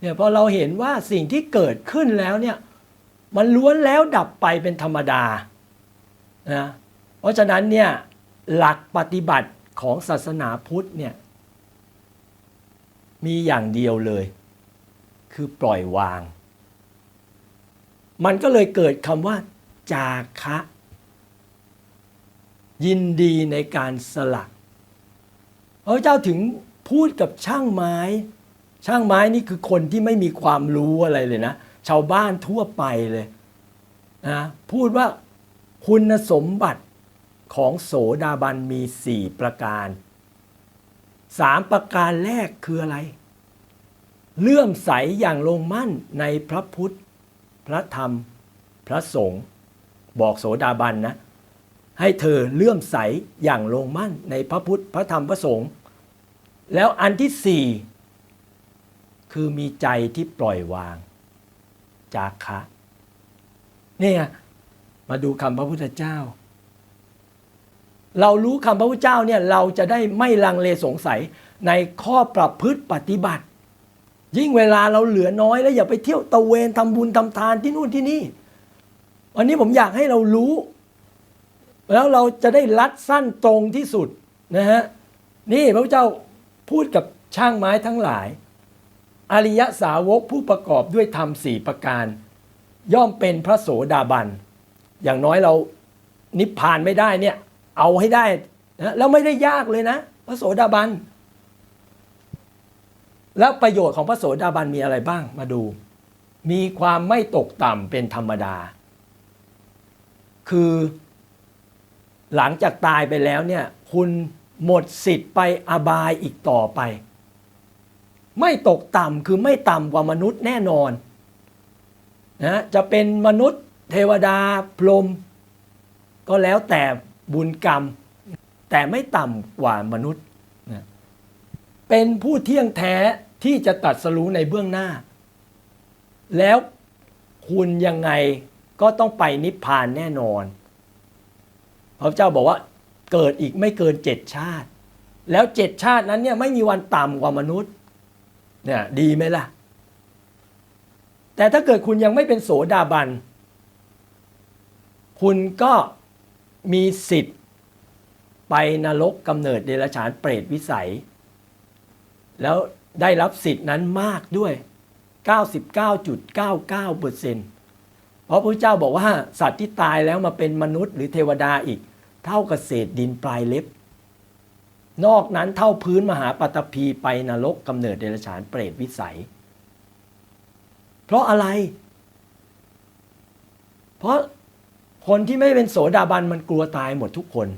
เนี่ยพอเราเห็นว่าสิ่งที่เกิดขึ้นแล้วเนี่ยมันล้วนแล้วดับไปเป็นธรรมดานะเพราะฉะนั้นเนี่ยหลักปฏิบัติของศาสนาพุทธเนี่ยมีอย่างเดียวเลย คือปล่อยวาง มันก็เลยเกิดคำว่า จาคะ ยินดีในการสลักพระเจ้าถึงพูดกับช่างไม้ ช่างไม้นี่คือคนที่ไม่มีความรู้อะไรเลยนะ ชาวบ้านทั่วไปเลยนะพูดว่าคุณสมบัติของโสดาบันมีสี่ประการสามประการแรกคืออะไร เลื่อมใสอย่างลงมั่นในพระพุทธ พระธรรม พระสงฆ์บอกโสดาบันนะ ให้เธอเลื่อมใสอย่างลงมั่นในพระพุทธ พระธรรม พระสงฆ์แล้วอันที่สี่ คือมีใจที่ปล่อยวาง จากคะเนี่ยมาดูคำพระพุทธเจ้า เรารู้คำพระพุทธเจ้าเนี่ยเราจะได้ไม่ลังเลสงสัยในข้อประพฤติปฏิบัติ ยิ่งเวลาเราเหลือน้อยแล้วอย่าไปเที่ยวตะเวนทำบุญทำทานที่นู่นที่นี่ วันนี้ผมอยากให้เรารู้ แล้วเราจะได้รัดสั้นตรงที่สุดนะฮะนี่พระพุทธเจ้าพูดกับช่างไม้ทั้งหลาย อริยสาวกผู้ประกอบด้วยธรรมสี่ประการ ย่อมเป็นพระโสดาบัน อย่างน้อยเรานิพพานไม่ได้เนี่ย เอาให้ได้นะแล้วไม่ได้ยากเลยนะ พระโสดาบัน แล้วประโยชน์ของพระโสดาบันมีอะไรบ้างมาดู มีความไม่ตกต่ำเป็นธรรมดา คือหลังจากตายไปแล้วเนี่ย คุณหมดสิทธิ์ไปอบายอีกต่อไป ไม่ตกต่ำคือไม่ต่ำกว่ามนุษย์แน่นอนนะจะเป็นมนุษย์เทวดาพรหมก็แล้วแต่บุญกรรม แต่ไม่ต่ำกว่ามนุษย์นะเป็นผู้เที่ยงแท้ที่จะตัดสรู้ในเบื้องหน้า แล้วคุณยังไงก็ต้องไปนิพพานแน่นอน พระเจ้าบอกว่าเกิดอีกไม่เกินเจ็ดชาติ แล้วเจ็ดชาตินั้นเนี่ยไม่มีวันต่ำกว่ามนุษย์ เนี่ยดีไหมล่ะ แต่ถ้าเกิดคุณยังไม่เป็นโสดาบัน คุณก็มีสิทธิ์ ไปนรกกำเนิดเดรัจฉานเปรตวิสัย แล้วได้รับสิทธิ์นั้นมากด้วย 99.99%เพราะพระเจ้าบอกว่าสัตว์ที่ตายแล้วมาเป็นมนุษย์หรือเทวดาอีก เท่ากับเศษดินปลายเล็บ นอกนั้นเท่าพื้นมหาปัตภีไปนรกกำเนิดเดรัจฉานเปรตวิสัย เพราะอะไร เพราะคนที่ไม่เป็นโสดาบันมันกลัวตายหมดทุกคน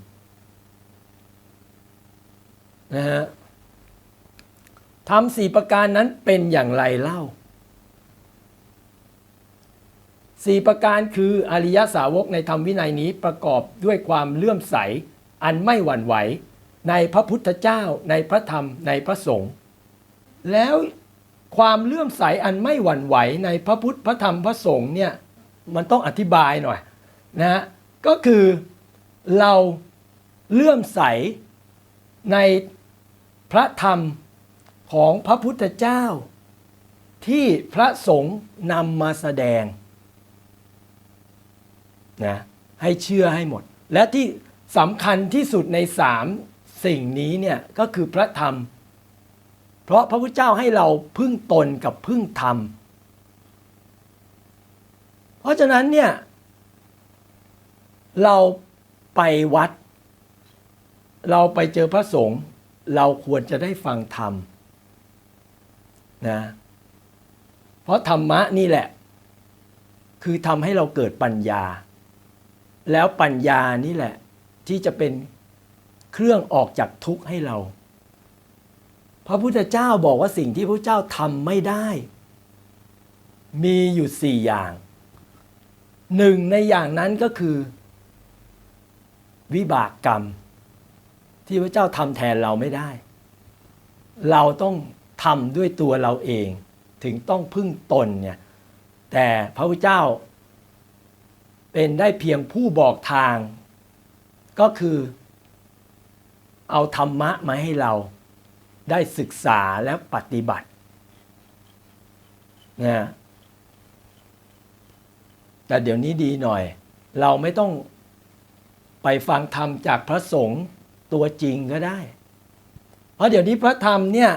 นะฮะทำสี่ประการนั้นเป็นอย่างไรเล่าสี่ประการคืออริยสาวกในธรรมวินัยนี้ประกอบด้วยความเลื่อมใส อันไม่หวั่นไหว ในพระพุทธเจ้า ในพระธรรม ในพระสงฆ์แล้วความเลื่อมใสอันไม่หวั่นไหวในพระพุทธพระธรรมพระสงฆ์เนี่ยมันต้องอธิบายหน่อยนะฮะก็คือเราเลื่อมใสในพระธรรมของพระพุทธเจ้า ที่พระสงฆ์นำมาแสดงนะให้เชื่อให้หมด และที่สำคัญที่สุดในสาม สิ่งนี้เนี่ยก็คือพระธรรม เพราะพระพุทธเจ้าให้เราพึ่งตนกับพึ่งธรรม เพราะฉะนั้นเนี่ยเราไปวัด เราไปเจอพระสงฆ์เราควรจะได้ฟังธรรมนะเพราะธรรมะนี่แหละ คือทำให้เราเกิดปัญญา แล้วปัญญานี่แหละ ที่จะเป็น เครื่องออกจากทุกข์ให้เรา พระพุทธเจ้าบอกว่าสิ่งที่พระเจ้าทำไม่ได้ มีอยู่สี่อย่างหนึ่งในอย่างนั้นก็คือ วิบากกรรม ที่พระเจ้าทำแทนเราไม่ได้ เราต้องทำด้วยตัวเราเอง ถึงต้องพึ่งตนเนี่ยแต่พระพุทธเจ้า เป็นได้เพียงผู้บอกทาง ก็คือ เอาธรรมะมาให้เราได้ศึกษาและปฏิบัตินะแต่เดี๋ยวนี้ดีหน่อย เราไม่ต้องไปฟังธรรมจากพระสงฆ์ตัวจริงก็ได้ เพราะเดี๋ยวนี้พระธรรมเนี่ย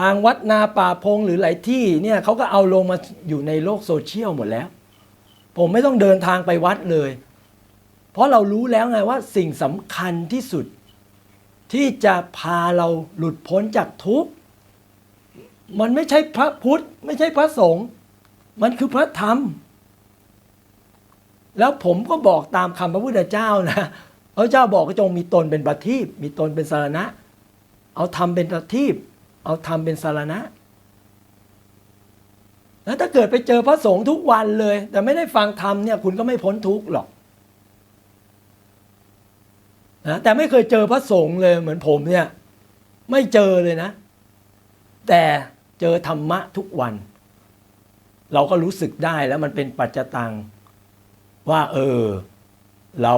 ทางวัดนาป่าพงหรือหลายที่เนี่ยเขาก็เอาลงมาอยู่ในโลกโซเชียลหมดแล้ว ผมไม่ต้องเดินทางไปวัดเลย เพราะเรารู้แล้วไงว่าสิ่งสำคัญที่สุด ที่จะพาเราหลุดพ้นจากทุกข์มันไม่ใช่พระพุทธ ไม่ใช่พระสงฆ์มันคือพระธรรม แล้วผมก็บอกตามคำพระพุทธเจ้านะพระเจ้าบอกก็จงมีตนเป็นประทีปมีตนเป็นสารณะ เอาธรรมเป็นประทีปเอาธรรมเป็นสารณะแล้วถ้าเกิดไปเจอพระสงฆ์ทุกวันเลย แต่ไม่ได้ฟังธรรมเนี่ยคุณก็ไม่พ้นทุกข์หรอก นะแต่ไม่เคยเจอพระสงฆ์เลยเหมือนผมเนี่ยไม่เจอเลยนะ แต่เจอธรรมะทุกวัน เราก็รู้สึกได้แล้วมันเป็นปัจจตังว่า เออ เรา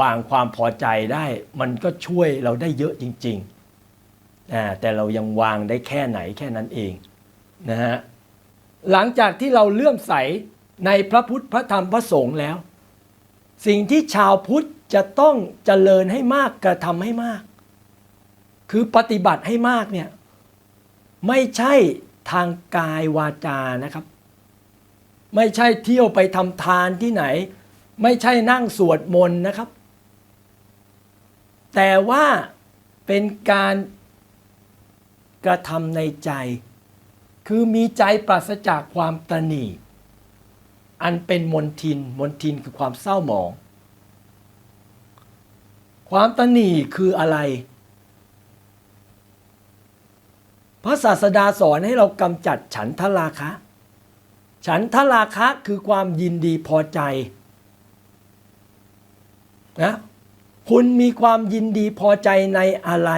วางความพอใจได้ มันก็ช่วยเราได้เยอะจริงๆอ่าแต่เรายังวางได้แค่ไหนแค่นั้นเองนะฮะหลังจากที่เราเลื่อมใสในพระพุทธพระธรรมพระสงฆ์แล้ว สิ่งที่ชาวพุทธ จะต้องเจริญให้มากกระทำให้มาก คือปฏิบัติให้มากเนี่ยไม่ใช่ทางกายวาจานะครับ ไม่ใช่เที่ยวไปทำทานที่ไหน ไม่ใช่นั่งสวดมนต์นะครับ แต่ว่าเป็นการกระทำในใจ คือมีใจปราศจากความตนีอันเป็นมนทิน มนทินคือความเศร้าหมอง ความตนีคืออะไร พระศาสดาสอนให้เรากำจัดฉันทราคะ ฉันทราคะคือความยินดีพอใจนะคุณมีความยินดีพอใจในอะไร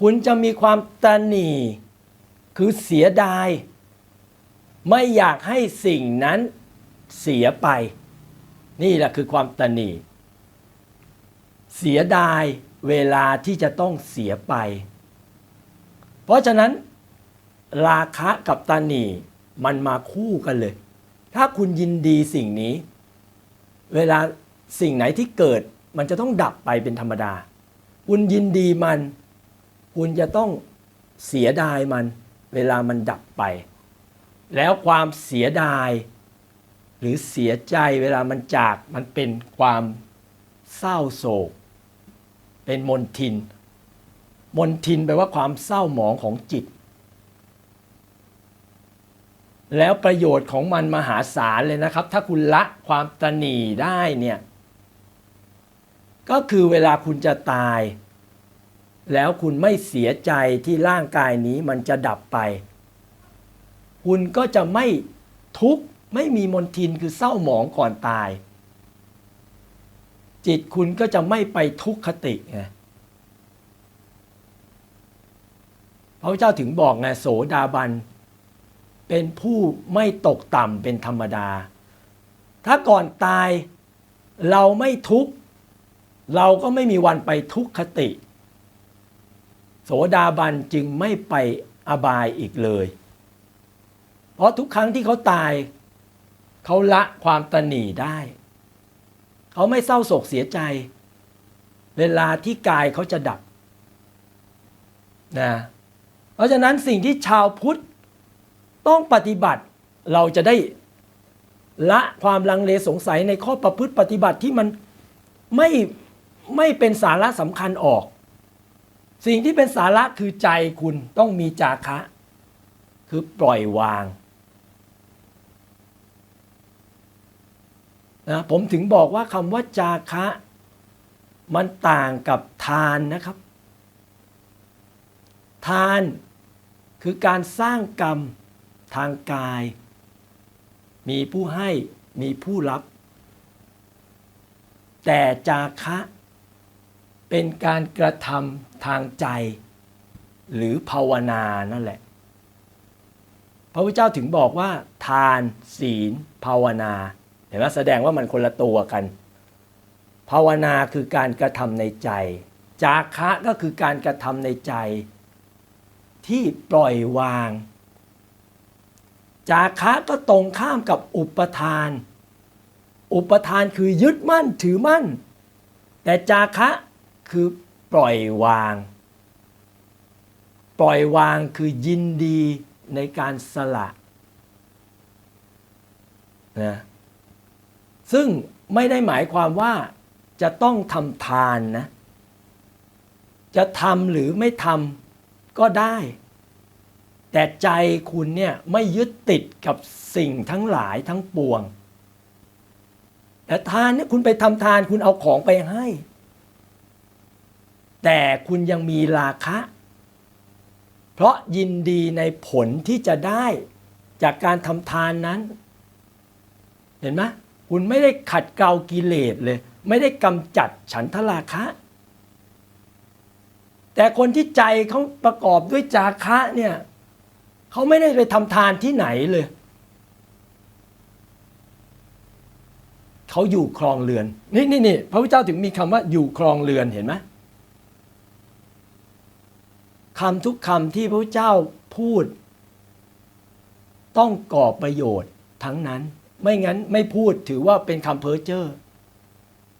คุณจะมีความตนหนีคือเสียดาย ไม่อยากให้สิ่งนั้นเสียไป นี่แหละคือความตนหนี เสียดายเวลาที่จะต้องเสียไป เพราะฉะนั้น ราคะกับตาหนีมันมาคู่กันเลย ถ้าคุณยินดีสิ่งนี้ เวลาสิ่งไหนที่เกิดมันจะต้องดับไปเป็นธรรมดา คุณยินดีมัน คุณจะต้องเสียดายมัน เวลามันดับไป แล้วความเสียดาย หรือเสียใจเวลามันจากมันเป็นความเศร้าโศก เป็นมนทิน มนทินแปลว่าความเศร้าหมองของจิต แล้วประโยชน์ของมันมหาศาลเลยนะครับ ถ้าคุณละความตนีได้เนี่ย ก็คือเวลาคุณจะตาย แล้วคุณไม่เสียใจที่ร่างกายนี้มันจะดับไป คุณก็จะไม่ทุกข์ไม่มีมนทินคือเศร้าหมองก่อนตาย จิตคุณก็จะไม่ไปทุกขติไงพระเจ้าถึงบอกไงโสดาบัน เป็นผู้ไม่ตกต่ำเป็นธรรมดา ถ้าก่อนตายเราไม่ทุกข์เราก็ไม่มีวันไปทุกขติ โสดาบันจึงไม่ไปอบายอีกเลย เพราะทุกครั้งที่เขาตาย เขาละความตนีได้ เขาไม่เศร้าโศกเสียใจ เวลาที่กายเขาจะดับนะเพราะฉะนั้นสิ่งที่ชาวพุทธต้องปฏิบัติเราจะได้ละความลังเลสงสัยในข้อประพฤติปฏิบัติที่มันไม่ไม่เป็นสาระสำคัญออก สิ่งที่เป็นสาระคือใจคุณต้องมีจาคะ คือปล่อยวาง นะผมถึงบอกว่าคำว่าจาคะ มันต่างกับทานนะครับ ทานคือการสร้างกรรมทางกาย มีผู้ให้มีผู้รับ แต่จาคะ เป็นการกระทำทางใจ หรือภาวนานั่นแหละ พระพุทธเจ้าถึงบอกว่า ทานศีล ภาวนา เห็นไหมแสดงว่ามันคนละตัวกัน ภาวนาคือการกระทำในใจ จาคะก็คือการกระทำในใจ ที่ปล่อยวาง จาคะก็ตรงข้ามกับอุปทาน อุปทานคือยึดมั่นถือมั่น แต่จาคะคือปล่อยวาง ปล่อยวางคือยินดีในการสละนะ ซึ่งไม่ได้หมายความว่าจะต้องทำทานนะ จะทำหรือไม่ทำก็ได้ แต่ใจคุณเนี่ยไม่ยึดติดกับสิ่งทั้งหลายทั้งปวง แต่ทานเนี่ยคุณไปทำทานคุณเอาของไปให้ แต่คุณยังมีราคะ เพราะยินดีในผลที่จะได้จากการทำทานนั้น เห็นไหม คุณไม่ได้ขัดเกลากิเลสเลย ไม่ได้กำจัดฉันทราคะ แต่คนที่ใจเขาประกอบด้วยจาคะเนี่ยเขาไม่ได้ไปทำทานที่ไหนเลยเขาอยู่ครองเรือน นี่นี่นี่พระพุทธเจ้าถึงมีคำว่าอยู่ครองเรือนเห็นไหมคำทุกคำที่พระพุทธเจ้าพูด ต้องก่อประโยชน์ทั้งนั้น ไม่งั้นไม่พูดถือว่าเป็นคำเพ้อเจ้อ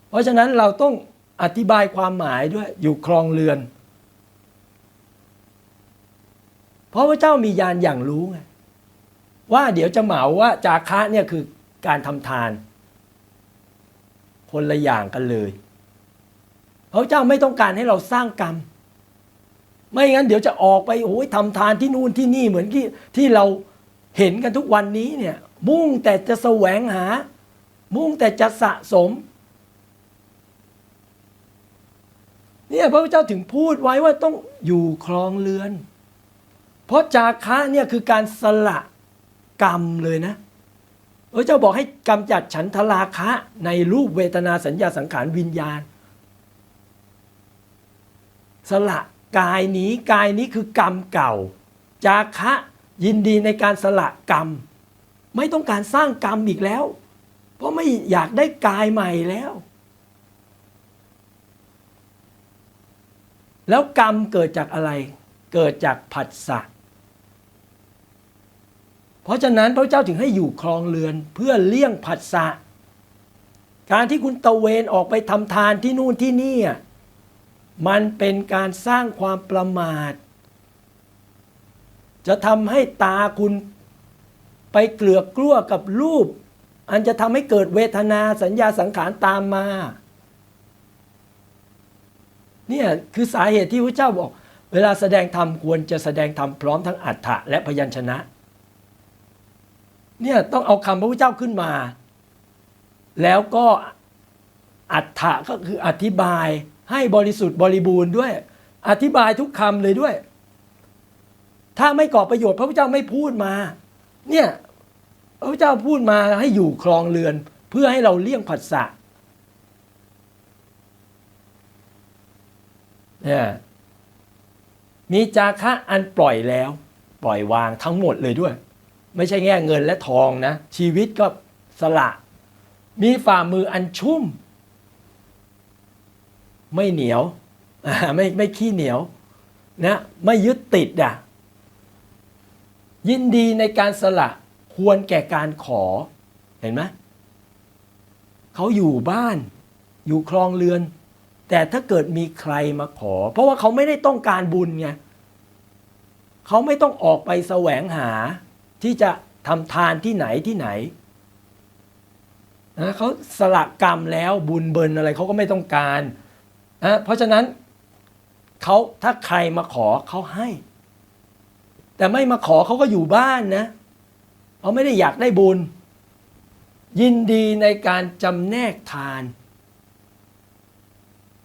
เพราะฉะนั้นเราต้องอธิบายความหมายด้วยอยู่ครองเรือน เพราะพระเจ้ามียานอย่างรู้ไงว่าเดี๋ยวจะเหมาว่าจาคะเนี่ยคือการทำทาน คนละอย่างกันเลย พระเจ้าไม่ต้องการให้เราสร้างกรรม ไม่งั้นเดี๋ยวจะออกไปโอ้ยทำทานที่นู่นที่นี่เหมือนที่ที่เราเห็นกันทุกวันนี้เนี่ย มุ่งแต่จะแสวงหา มุ่งแต่จะสะสม เนี่ยพระพุทธเจ้าถึงพูดไว้ว่าต้องอยู่ครองเรือน เพราะจาคะเนี่ยคือการสละกรรมเลยนะพระเจ้าบอกให้กำจัดฉันทราคะในรูปเวทนาสัญญาสังขารวิญญาณ สละกายนี้กายนี้คือกรรมเก่า จาคะยินดีในการสละกรรม ไม่ต้องการสร้างกรรมอีกแล้ว เพราะไม่อยากได้กายใหม่แล้ว แล้วกรรมเกิดจากอะไร เกิดจากผัสสะเพราะฉะนั้นพระเจ้าถึงให้อยู่ครองเรือนเพื่อเลี่ยงผัสสะการที่คุณตะเวนออกไปทำทานที่นู่นที่นี่มันเป็นการสร้างความประมาท จะทำให้ตาคุณ ไปเกลือกกลั้วกับรูป อันจะทำให้เกิดเวทนาสัญญาสังขารตามมาเนี่ยคือสาเหตุที่พระเจ้าบอก เวลาแสดงธรรมควรจะแสดงธรรมพร้อมทั้งอัฏฐะและพยัญชนะเนี่ยต้องเอาคำพระพุทธเจ้าขึ้นมา แล้วก็อัฏฐะก็คืออธิบายให้บริสุทธิ์บริบูรณ์ด้วย อธิบายทุกคำเลยด้วย ถ้าไม่ก่อประโยชน์พระพุทธเจ้าไม่พูดมา เนี่ยพระเจ้าพูดมาให้อยู่ครองเรือน เพื่อให้เราเลี่ยงผัสสะเนี่ยมีจาคะอันปล่อยแล้ว ปล่อยวางทั้งหมดเลยด้วย ไม่ใช่แง่เงินและทองนะ ชีวิตก็สละ มีฝ่ามืออันชุ่ม ไม่เหนียวไม่ไม่ขี้เหนียวนะไม่ยึดติดอะ ยินดีในการสละควรแก่การขอเห็นไหมเขาอยู่บ้านอยู่ครองเรือน แต่ถ้าเกิดมีใครมาขอ เพราะว่าเขาไม่ได้ต้องการบุญไงเขาไม่ต้องออกไปแสวงหาที่จะทำทานที่ไหนที่ไหนนะเขาสละกรรมแล้วบุญเบินอะไรเขาก็ไม่ต้องการนะเพราะฉะนั้นเขาถ้าใครมาขอเขาให้ แต่ไม่มาขอเขาก็อยู่บ้านนะเขาไม่ได้อยากได้บุญ ยินดีในการจำแนกทาน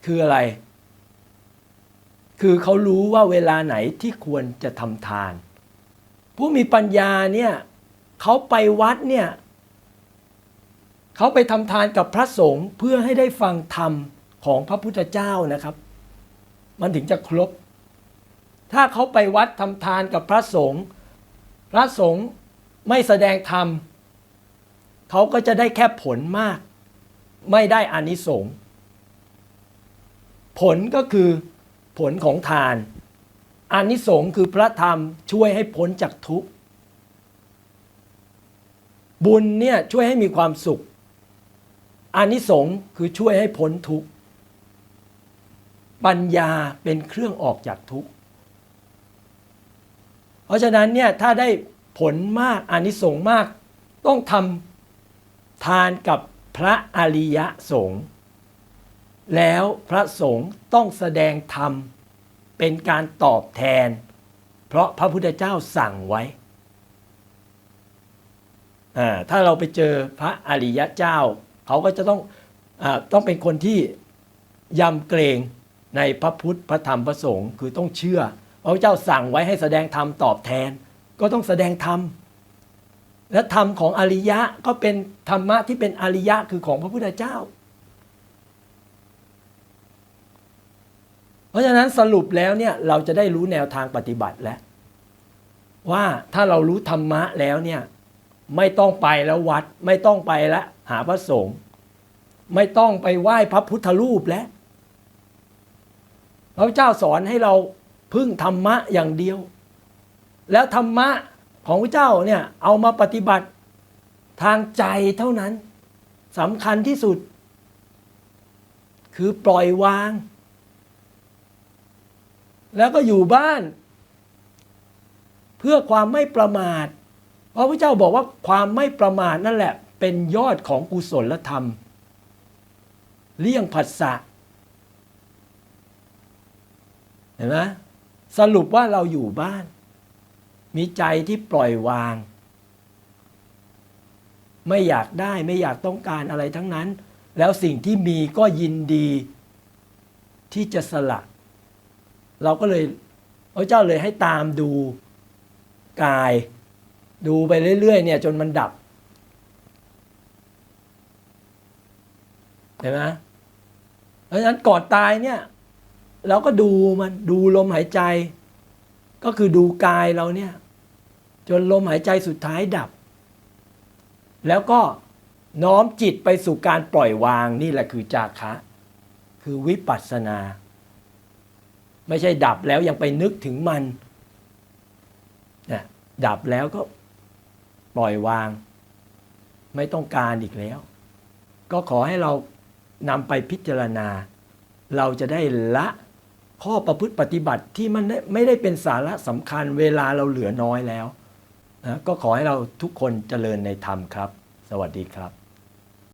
คืออะไร คือเขารู้ว่าเวลาไหนที่ควรจะทำทาน ผู้มีปัญญาเนี่ยเขาไปวัดเนี่ยเขาไปทำทานกับพระสงฆ์เพื่อให้ได้ฟังธรรมของพระพุทธเจ้านะครับ มันถึงจะครบ ถ้าเขาไปวัดทำทานกับพระสงฆ์พระสงฆ์ไม่แสดงธรรมเขาก็จะได้แค่ผลมาก ไม่ได้อานิสงส์ผลก็คือผลของทานอานิสงส์คือพระธรรมช่วยให้พ้นจากทุกข์บุญเนี่ยช่วยให้มีความสุขอานิสงส์คือช่วยให้พ้นทุกข์ปัญญาเป็นเครื่องออกจากทุกข์ เพราะฉะนั้นเนี่ยถ้าได้ผลมากอานิสงส์มาก ต้องทำทานกับพระอริยสงฆ์แล้วพระสงฆ์ต้องแสดงธรรมเป็นการตอบแทน เพราะพระพุทธเจ้าสั่งไว้ ถ้าเราไปเจอพระอริยเจ้า เขาก็จะต้องอต้องเป็นคนที่ยำเกรงในพระพุทธพระธรรมพระสงฆ์คือต้องเชื่อ พระเจ้าสั่งไว้ให้แสดงธรรมตอบแทน ก็ต้องแสดงธรรมและธรรมของอริยะก็เป็นธรรมะที่เป็นอริยะคือของพระพุทธเจ้า เพราะฉะนั้นสรุปแล้วเนี่ยเราจะได้รู้แนวทางปฏิบัติแล้ว ว่าถ้าเรารู้ธรรมะแล้วเนี่ยไม่ต้องไปแล้ววัด ไม่ต้องไปแล้วหาพระสงฆ์ไม่ต้องไปไหว้พระพุทธรูปแล้วพระเจ้าสอนให้เรา พึ่งธรรมะอย่างเดียว แล้วธรรมะของพระเจ้าเนี่ยเอามาปฏิบัติทางใจเท่านั้นสำคัญที่สุด คือปล่อยวาง แล้วก็อยู่บ้าน เพื่อความไม่ประมาท เพราะพระเจ้าบอกว่าความไม่ประมาทนั่นแหละ เป็นยอดของกุศลธรรม เลี่ยงผัสสะเห็นไหม สรุปว่าเราอยู่บ้าน มีใจที่ปล่อยวาง ไม่อยากได้ไม่อยากต้องการอะไรทั้งนั้น แล้วสิ่งที่มีก็ยินดี ที่จะสละ เราก็เลยพระเจ้าเลยให้ตามดูกาย ดูไปเรื่อยๆเนี่ยจนมันดับเห็นไหมเพราะฉะนั้นก่อนตายเนี่ย เราก็ดูมันดูลมหายใจ ก็คือดูกายเราเนี่ย จนลมหายใจสุดท้ายดับ แล้วก็น้อมจิตไปสู่การปล่อยวางนี่แหละคือจาคะ คือวิปัสสนา ไม่ใช่ดับแล้วยังไปนึกถึงมันนะดับแล้วก็ปล่อยวาง ไม่ต้องการอีกแล้ว ก็ขอให้เรานำไปพิจารณา เราจะได้ละ ข้อประพฤติปฏิบัติที่มันไม่ได้เป็นสาระสำคัญเวลาเราเหลือน้อยแล้วนะก็ขอให้เราทุกคนเจริญในธรรมครับ สวัสดีครับ